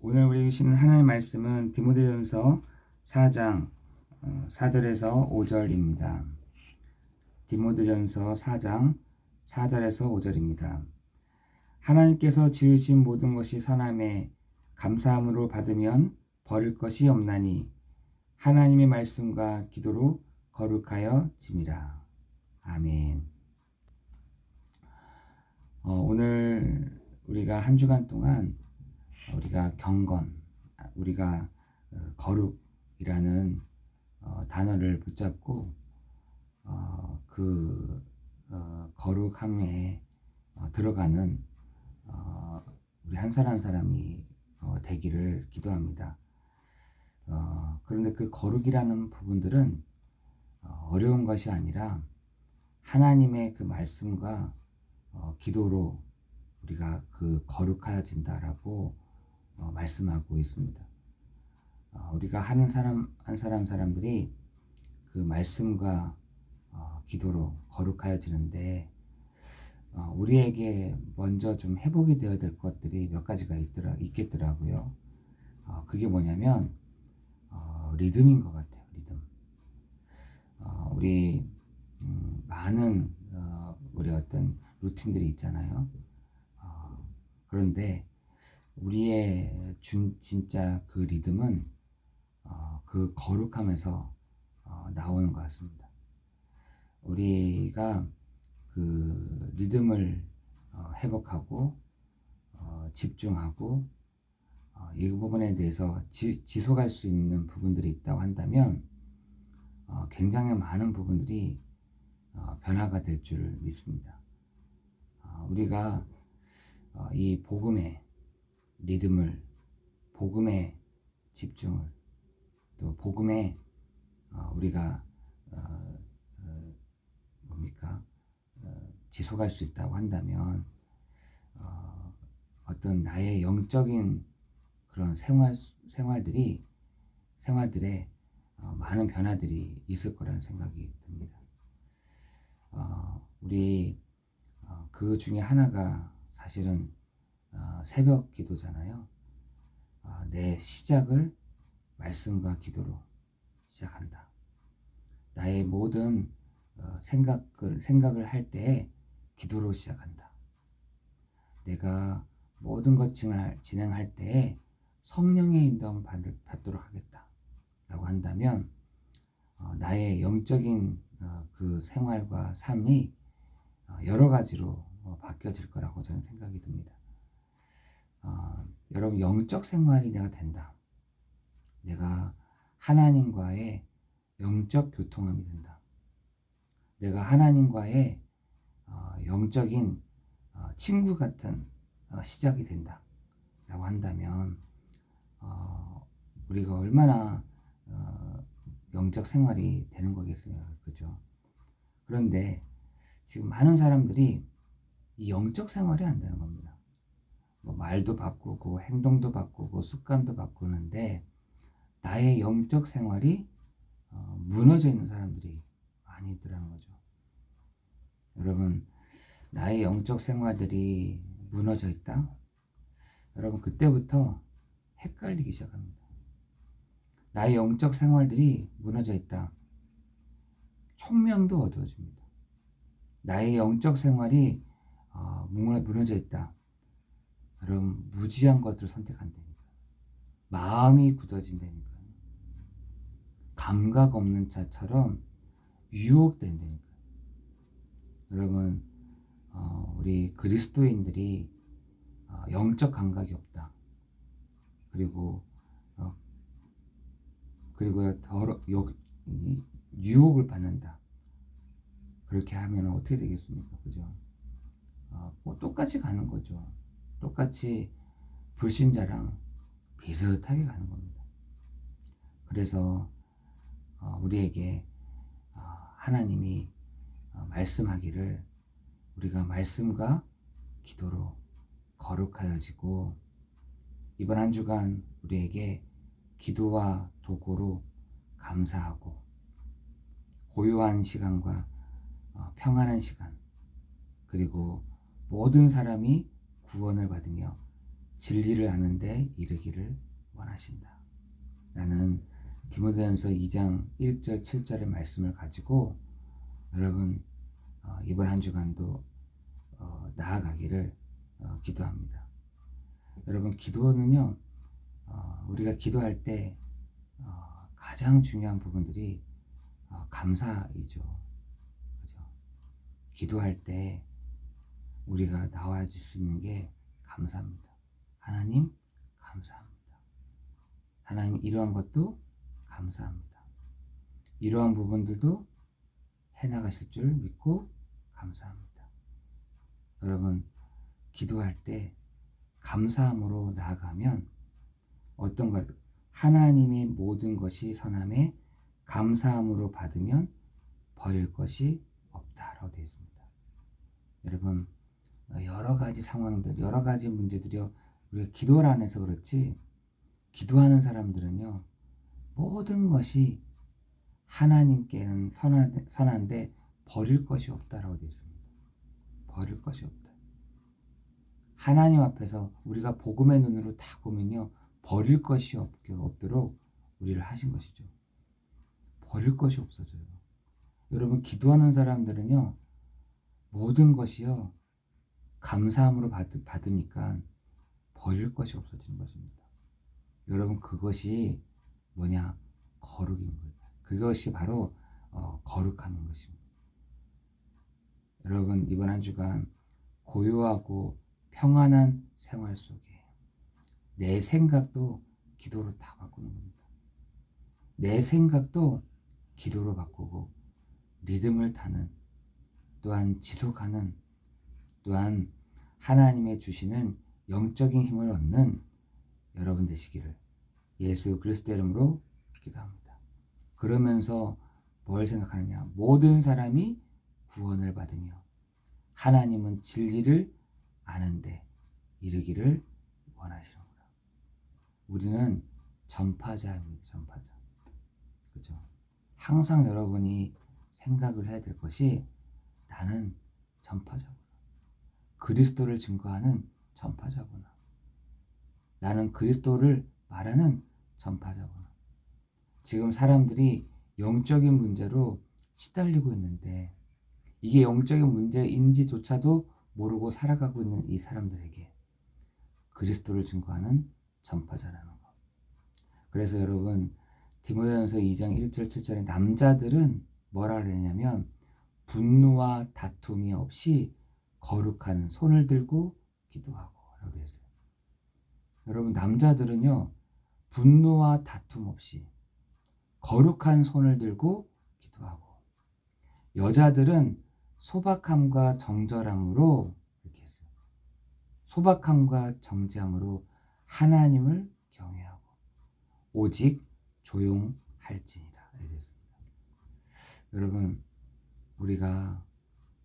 오늘 우리 주시는 하나님의 말씀은 디모데전서 4장 4절에서 5절입니다. 디모데전서 4장 4절에서 5절입니다. 하나님께서 지으신 모든 것이 선함에 감사함으로 받으면 버릴 것이 없나니 하나님의 말씀과 기도로 거룩하여 짐이라. 아멘. 어, 오늘 우리가 한 주간 동안 우리가 경건, 우리가 어, 거룩이라는 어, 단어를 붙잡고 어, 그 거룩함에 들어가는 우리 한 사람 한 사람이 되기를 기도합니다. 그런데 그 거룩이라는 부분들은 어려운 것이 아니라 하나님의 그 말씀과 기도로 우리가 그 거룩해진다라고 어, 말씀하고 있습니다. 어, 우리가 하는 사람 한 사람 사람들이 그 말씀과 어, 기도로 거룩하여지는데 어, 우리에게 먼저 좀 회복이 되어야 될 것들이 몇 가지가 있더라 있겠더라고요. 어, 그게 뭐냐면 어, 리듬인 것 같아요. 리듬. 어, 우리 음, 많은 어, 우리 어떤 루틴들이 있잖아요. 어, 그런데 우리의 준, 진짜 그 리듬은 어, 그 거룩함에서 어, 나오는 것 같습니다. 우리가 그 리듬을 어, 회복하고 어, 집중하고 어, 이 부분에 대해서 지, 지속할 수 있는 부분들이 있다고 한다면 어, 굉장히 많은 부분들이 어, 변화가 될 줄 믿습니다. 어, 우리가 어, 이 복음에 리듬을 복음에 집중을 또 복음에 어, 우리가 어, 어, 뭡니까 지속할 수 있다고 한다면 어떤 나의 영적인 그런 생활 생활들이 생활들에 많은 변화들이 있을 거라는 생각이 듭니다. 우리 그 중에 하나가 사실은 어, 새벽 기도잖아요. 어, 내 시작을 말씀과 기도로 시작한다. 나의 모든 어, 생각을 생각을 할 때에 기도로 시작한다. 내가 모든 것 진행할 때에 성령의 인도함을 받도록 하겠다. 라고 한다면 나의 영적인 그 생활과 삶이 여러 가지로 바뀌어질 거라고 저는 생각이 듭니다. 어, 여러분 영적 생활이 내가 된다. 내가 하나님과의 영적 교통함이 된다. 내가 하나님과의 어, 영적인 어, 친구 같은 어, 시작이 된다. 라고 한다면 어, 우리가 얼마나 어, 영적 생활이 되는 거겠어요. 그죠? 그런데 지금 많은 사람들이 이 영적 생활이 안 되는 겁니다. 뭐 말도 바꾸고 행동도 바꾸고 습관도 바꾸는데 나의 영적 생활이 어, 무너져 있는 사람들이 많이 있더라는 거죠. 여러분 나의 영적 생활들이 무너져 있다. 여러분 그때부터 헷갈리기 시작합니다. 나의 영적 생활들이 무너져 있다. 총명도 어두워집니다. 나의 영적 생활이 어, 무너져 있다. 여러분 무지한 것들을 선택한다니까. 마음이 굳어진다니까. 감각 없는 자처럼 유혹된다니까. 여러분 어, 우리 그리스도인들이 어, 영적 감각이 없다. 그리고 어, 그리고 더러 요, 유혹을 받는다. 그렇게 하면 어떻게 되겠습니까? 그죠? 어, 뭐 똑같이 가는 거죠. 똑같이 불신자랑 비슷하게 가는 겁니다. 그래서 어, 우리에게 어, 하나님이 어, 말씀하기를 우리가 말씀과 기도로 거룩하여지고 이번 한 주간 우리에게 기도와 도구로 감사하고 고요한 시간과 평안한 시간 그리고 모든 사람이 구원을 받으며 진리를 아는데 이르기를 원하신다. 라는 디모데전서 2장 1절 7절의 말씀을 가지고 여러분 어, 이번 한 주간도 어, 나아가기를 어, 기도합니다. 여러분 기도는요 어, 우리가 기도할 때 어, 가장 중요한 부분들이 어, 감사이죠. 그죠? 기도할 때 우리가 나와줄 수 있는 게 감사합니다. 하나님 감사합니다. 하나님 이러한 것도 감사합니다. 이러한 부분들도 해나가실 줄 믿고 감사합니다. 여러분, 기도할 때 감사함으로 나아가면 어떤 것, 하나님의 모든 것이 선함에 감사함으로 받으면 버릴 것이 없다라고 되어 있습니다. 여러분, 여러 가지 상황들, 여러 가지 문제들이 우리가 기도를 안 해서 그렇지, 기도하는 사람들은요, 모든 것이 하나님께는 선한, 선한데 버릴 것이 없다라고 되어 있습니다. 버릴 것이 없다. 하나님 앞에서 우리가 복음의 눈으로 딱 보면요, 버릴 것이 없, 없도록 우리를 하신 것이죠. 버릴 것이 없어져요. 여러분, 기도하는 사람들은요, 모든 것이요, 감사함으로 받, 받으니까 버릴 것이 없어지는 것입니다. 여러분, 그것이 뭐냐? 거룩인 거예요. 그것이 바로 어, 거룩함인 것입니다. 여러분 이번 한 주간 고요하고 평안한 생활 속에 내 생각도 기도로 다 바꾸는 겁니다. 내 생각도 기도로 바꾸고 리듬을 타는 또한 지속하는 또한 하나님의 주시는 영적인 힘을 얻는 여러분 되시기를 예수 그리스도 이름으로 기도합니다. 그러면서 뭘 생각하느냐? 모든 사람이 구원을 받으며 하나님은 진리를 아는데 이르기를 원하시는구나. 우리는 전파자입니다. 전파자. 그죠? 항상 여러분이 생각을 해야 될 것이 나는 전파자구나. 그리스도를 증거하는 전파자구나. 나는 그리스도를 말하는 전파자구나. 지금 사람들이 영적인 문제로 시달리고 있는데 이게 영적인 문제인지조차도 모르고 살아가고 있는 이 사람들에게 그리스도를 증거하는 전파자라는 것. 그래서 여러분 디모데전서 2장 1절 7절에 남자들은 뭐라 그랬냐면 분노와 다툼이 없이 거룩한 손을 들고 기도하고 라고 있어요. 여러분 남자들은요 분노와 다툼 없이 거룩한 손을 들고 기도하고 여자들은 소박함과 정절함으로 이렇게 했어요. 소박함과 정지함으로 하나님을 경외하고 오직 조용할지니라 이렇게 했습니다. 여러분 우리가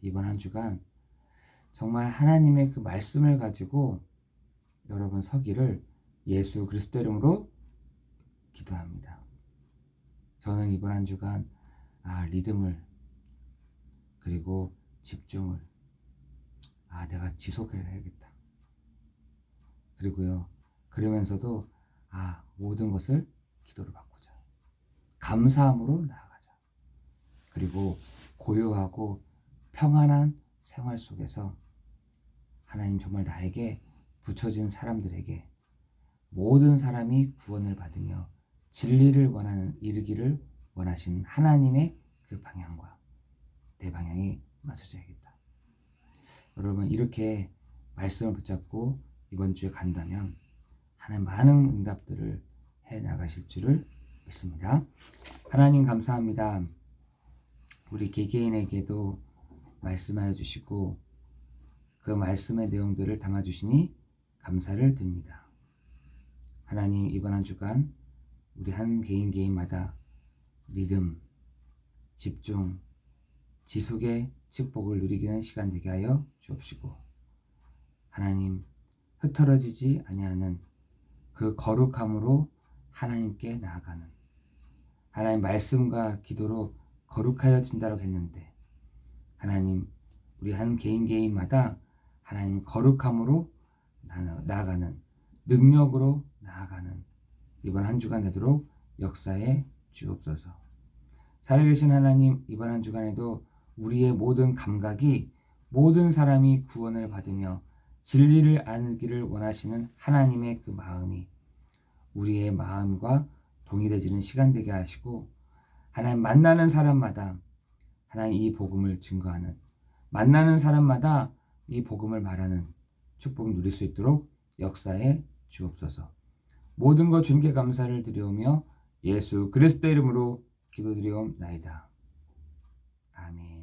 이번 한 주간 정말 하나님의 그 말씀을 가지고 여러분 서기를 예수 그리스도 이름으로 기도합니다. 저는 이번 한 주간 아 리듬을 그리고 집중을 아 내가 지속을 해야겠다. 그리고요 그러면서도 아 모든 것을 기도로 바꾸자. 감사함으로 나아가자. 그리고 고요하고 평안한 생활 속에서 하나님 정말 나에게 붙여진 사람들에게 모든 사람이 구원을 받으며 진리를 원하는 이르기를 원하신 하나님의 그 방향과 내 방향이 맞춰져야겠다. 여러분 이렇게 말씀을 붙잡고 이번 주에 간다면 하나님 많은 응답들을 해 나가실 줄을 믿습니다. 하나님 감사합니다. 우리 개개인에게도 말씀하여 주시고 그 말씀의 내용들을 담아 주시니 감사를 드립니다. 하나님 이번 한 주간 우리 한 개인 개인마다 리듬, 집중, 지속의 축복을 누리기는 시간 되게 하여 주옵시고 하나님 흩어지지 아니하는 그 거룩함으로 하나님께 나아가는 하나님 말씀과 기도로 거룩하여진다고 했는데 하나님 우리 한 개인 개인마다 하나님 거룩함으로 나아가는 능력으로 나아가는 이번 한 주간 되도록 역사에 주옵소서. 살아계신 하나님 이번 한 주간에도 우리의 모든 감각이 모든 사람이 구원을 받으며 진리를 알기를 원하시는 하나님의 그 마음이 우리의 마음과 동일해지는 시간 되게 하시고 하나님 만나는 사람마다 하나님 이 복음을 증거하는 만나는 사람마다 이 복음을 말하는 축복 누릴 수 있도록 역사에 주옵소서. 모든 것 주님께 감사를 드리오며 예수 그리스도 이름으로 기도드리옵나이다. 아멘.